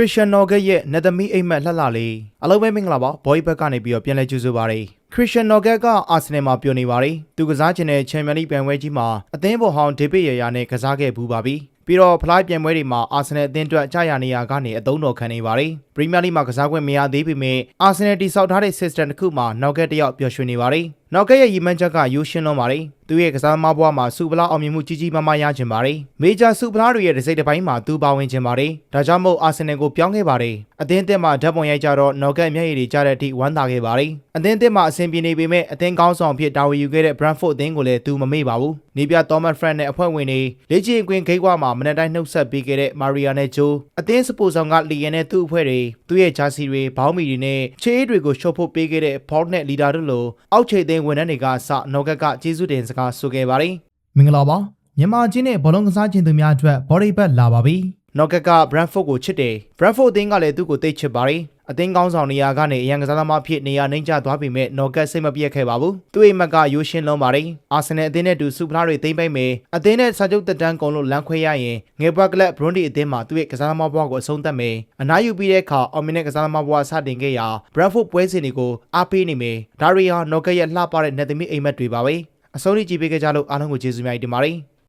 ရစ်စတန်နော်ဂက်ရဲ့နတ်သမီးအိမ်မက်လှလှလေးအလုံးပဲမင်္ဂလာပါဘော်ဤဘက်ကနေပြီးတော့ပြန်လဲကြိုဆိုပါရစေခရစ်စတန်နော်ဂက်ကအာဆင်နယ်မှာပြောနေပါတယ်သူကစားခြင်းတဲ့ချန်ပီယံလိပြိုင်ပွဲကြီးမှာအသင်းပေါ်ဟောင်းဒေးဗစ်ရယာနဲ့ကစားခဲ့ဘူးပါပြီပြီးတော့ဖလားပြိုင်ပွဲတွေမှာအာဆင်နယ်အသင်းအတွက်ကြာရနေရာကနေအသုံးတော်ခံနေပါတယ်ပရီးမီးယားလိမှာကစားခွင့်မရသေးပေမဲ့အာဆင်နယ်တိစောက်ထားတဲ့ system တစ်ခုမှာနော်ဂက်တစ်ယောက်ပျော်ရွှင်နေပါတယ် နော်ဂက်ရဲ့ရီမန်ချက်ကယူရှင်းလုံးပါတယ်သူရဲ့ကစားသမားဘဝမှာစူပလာအောင်မြင်မှုကြီးကြီးမားမားရချင်ပါတယ်မေဂျာစူပလာတွေရဲ့တစ်စိတ်တစ်ပိုင်းမှာသူပါဝင်ချင်ပါတယ်ဒါကြောင့်မို့အာဆင်နယ်ကိုပြောင်းခဲ့ပါတယ်အသင်းအသင်းမှာဓာတ်ပုံရိုက်ကြတော့နော်ဂက်မျက်ရည်တွေကြားတဲ့အထိဝမ်းသာခဲ့ပါတယ်အသင်းအသင်းမှာအဆင်ပြေနေပေမဲ့အသင်းကောင်းဆောင်အဖြစ်တာဝန်ယူခဲ့တဲ့ Brentford အသင်းကိုလည်းသူမမေ့ပါဘူးနေပြ Thomas Frank နဲ့အဖွဲ့ဝင်တွေလေ့ကျင့်ခွင့်ဂိတ်ကွာမှာမနက်တိုင်းနှုတ်ဆက်ပေးခဲ့တဲ့ Maria နဲ့ Joe အသင်းစပိုဆောင်ကလီယန်နဲ့သူ့အဖွဲ့တွေသူ့ရဲ့ဂျာစီတွေဘောင်းမီတွေနဲ့ချေးအေးတွေကိုရှော့ဖို့ပေးခဲ့တဲ့ Paul နဲ့ Leader တို့လိုအောက်ခြေအသင်းဝန်ထမ်းတွေကစနော်ဂက်ကကျေးဇူးတင်စကားဆိုခဲ့ပါတယ်မင်္ဂလာပါမြန်မာချင်းနဲ့ဘောလုံးကစားခြင်းသူများအတွက်ဘော်ဒီဘက်လာပါပြီနော်ဂက်က Brentford ကိုချစ်တယ် Brentford အသင်းကလည်းသူ့ကိုသိချစ်ပါတယ် အသင်းကောင်းဆောင်နေရာကနေအရန်ကစားသမားဖြစ်နေရာနှိမ့်ချသွားပေမဲ့နော်ဂက်စိတ်မပြတ်ခဲ့ပါဘူးသူ့အိမ်မက်ကရိုးရှင်းလုံးပါတယ်အာဆင်နယ်အသင်းနဲ့တူစူပလာတွေသိမ့်ပိတ်မယ်အသင်းနဲ့စာချုပ်တက်တန်းကုန်လို့လမ်းခွဲရရင်ငယ်ဘွားကလပ်ဘရွန်ဒီအသင်းမှာသူ့ရဲ့ကစားသမားဘဝကိုအဆုံးသတ်မယ်အနားယူပြီးတဲ့အခါအော်မီနဲ့ကစားသမားဘဝစတင်ခဲ့ရာ Brentford ပွဲစဉ်တွေကိုအားပေးနေမယ်ဒါရီဟာနော်ဂက်ရဲ့လှပတဲ့နေသမီးအိမ်မက်တွေပါပဲအဆုံးထိကြည့်ပေးကြလို့အားလုံးကိုကျေးဇူးများတင်ပါတယ်